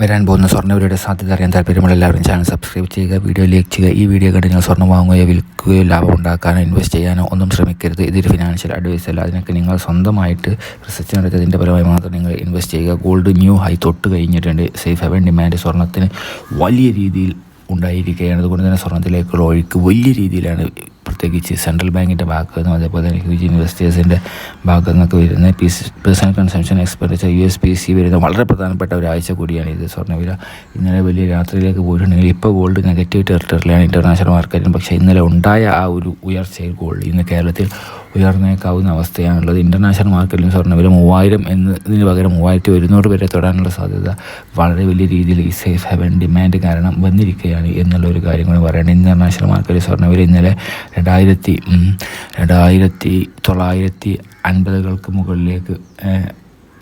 വരാൻ പോകുന്ന സ്വർണവിലയുടെ സാധ്യത അറിയാൻ താല്പര്യമുള്ള എല്ലാവരും ചാനൽ സബ്സ്ക്രൈബ് ചെയ്യുക വീഡിയോ ലൈക്ക് ചെയ്യുക. ഈ വീഡിയോ കണ്ട് നിങ്ങൾ സ്വർണം വാങ്ങുകയോ വിൽക്കുകയോ ലാഭം ഉണ്ടാക്കാനോ ഇൻവെസ്റ്റ് ചെയ്യാനോ ഒന്നും ശ്രമിക്കരുത്. ഇതൊരു ഫിനാൻഷ്യൽ അഡ്വൈസ് അല്ല. അതിനൊക്കെ നിങ്ങൾ സ്വന്തമായിട്ട് റിസർച്ച് നടത്തിയതിന്റെ ഫലമായി മാത്രം നിങ്ങൾ ഇൻവെസ്റ്റ് ചെയ്യുക. ഗോൾഡ് ന്യൂ ഹൈ തൊട്ട് കഴിഞ്ഞിട്ടുണ്ട്. സേഫ് ഹെവൻ ഡിമാൻഡ് സ്വർണത്തിന് വലിയ രീതിയിൽ ഉണ്ടായിരിക്കുകയാണ്. അതുകൊണ്ട് തന്നെ സ്വർണത്തിലേക്കുള്ള ഒഴുക്ക് വലിയ രീതിയിലാണ് പ്രത്യേകിച്ച് സെൻട്രൽ ബാങ്കിന്റെ ഭാഗത്തു നിന്നും അതേപോലെ തന്നെ ഹ്യൂജ് ഇൻവെസ്റ്റേഴ്സിന്റെ ഭാഗത്തു നിന്നൊക്കെ വരുന്ന piece personal consumption expenditure U S P C വരുന്ന വളരെ പ്രധാനപ്പെട്ട ഒരാഴ്ച കൂടിയാണ് ഇത്. സ്വർണവില ഇന്നലെ വലിയ രാത്രിയിലേക്ക് പോയിട്ടുണ്ടെങ്കിൽ ഇപ്പോൾ ഗോൾഡ് നെഗറ്റീവ് ടെറിട്ടറിയിലാണ് ഇന്റർനാഷണൽ മാർക്കറ്റിൽ പക്ഷേ ഇന്നലെ ഉണ്ടായ ആ ഒരു ഉയർച്ചയിൽ ഗോൾഡ് ഇന്ന് കേരളത്തിൽ ഉയർന്നേക്കാവുന്ന അവസ്ഥയാണുള്ളത്. ഇന്റർനാഷണൽ മാർക്കറ്റിലും സ്വർണവില മൂവായിരം എന്നതിന് പകരം മൂവായിരത്തി ഒരുന്നൂറ് വരെ തൊടാനുള്ള സാധ്യത വളരെ വലിയ രീതിയിൽ ഈ സേഫ് ഹെവൻ ഡിമാൻഡ് കാരണം വന്നിരിക്കുകയാണ് എന്നുള്ള ഒരു കാര്യം കൂടി പറയുന്നത് ഇന്റർനാഷണൽ മാർക്കറ്റിൽ സ്വർണവില ഇന്നലെ രണ്ടായിരത്തി രണ്ടായിരത്തി തൊള്ളായിരത്തി അൻപതുകൾക്ക് മുകളിലേക്ക്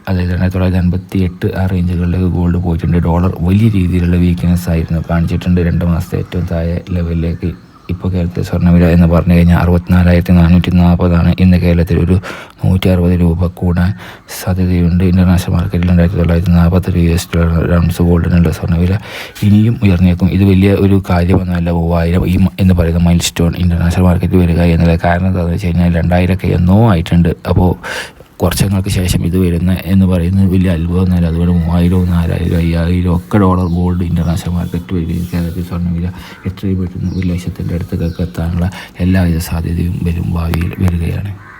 അതായത് രണ്ടായിരത്തി തൊള്ളായിരത്തി അൻപത്തി എട്ട് ആ റേഞ്ചുകളിലേക്ക് ഗോൾഡ് പോയിട്ടുണ്ട്. ഡോളർ വലിയ രീതിയിലുള്ള വീക്ക്നെസ് ആയിരുന്നു കാണിച്ചിട്ടുണ്ട്. രണ്ട് മാസത്തെ ഏറ്റവും താഴെ ലെവലിലേക്ക് ഇപ്പോൾ കേരളത്തിൽ സ്വർണവില എന്ന് പറഞ്ഞു കഴിഞ്ഞാൽ അറുപത്തിനാലായിരത്തി നാനൂറ്റി നാൽപ്പതാണ് ഇന്ന് കേരളത്തിൽ ഒരു നൂറ്റി അറുപത് രൂപ കൂടാൻ സാധ്യതയുണ്ട്. ഇന്റർനാഷണൽ മാർക്കറ്റിൽ രണ്ടായിരത്തി തൊള്ളായിരത്തി നാൽപ്പത്തെട്ട് യു എസ് ഡോളർ റൗണ്ട്സ് ഗോൾഡിനുള്ള സ്വർണവില ഇനിയും ഉയർന്നേക്കും. ഇത് വലിയ ഒരു കാര്യമൊന്നുമല്ല. മൂവായിരം ഈ എന്ന് പറയുന്ന മൈൽ സ്റ്റോൺ ഇന്റർനാഷണൽ മാർക്കറ്റിൽ വരിക എന്നുള്ള കാരണം എന്താണെന്ന് വെച്ച് കഴിഞ്ഞാൽ രണ്ടായിരമൊക്കെ എന്നോ ആയിട്ടുണ്ട്. അപ്പോൾ കുറച്ചങ്ങൾക്ക് ശേഷം ഇത് വരുന്ന എന്ന് പറയുന്നത് വലിയ അത്ഭുതമൊന്നുമല്ല അതുപോലെ മൂവായിരവും നാലായിരം അയ്യായിരം ഒക്കെ ഡോളർ ഗോൾഡ് ഇന്റർനാഷണൽ മാർക്കറ്റ് വരികയും കേരളത്തിൽ സ്വർണവില എത്രയും പെട്ടെന്ന് ഒരു ലക്ഷത്തിന്റെ അടുത്തൊക്കെ എത്താനുള്ള എല്ലാവിധ സാധ്യതയും വരും ഭാവിയിൽ വരികയാണ്.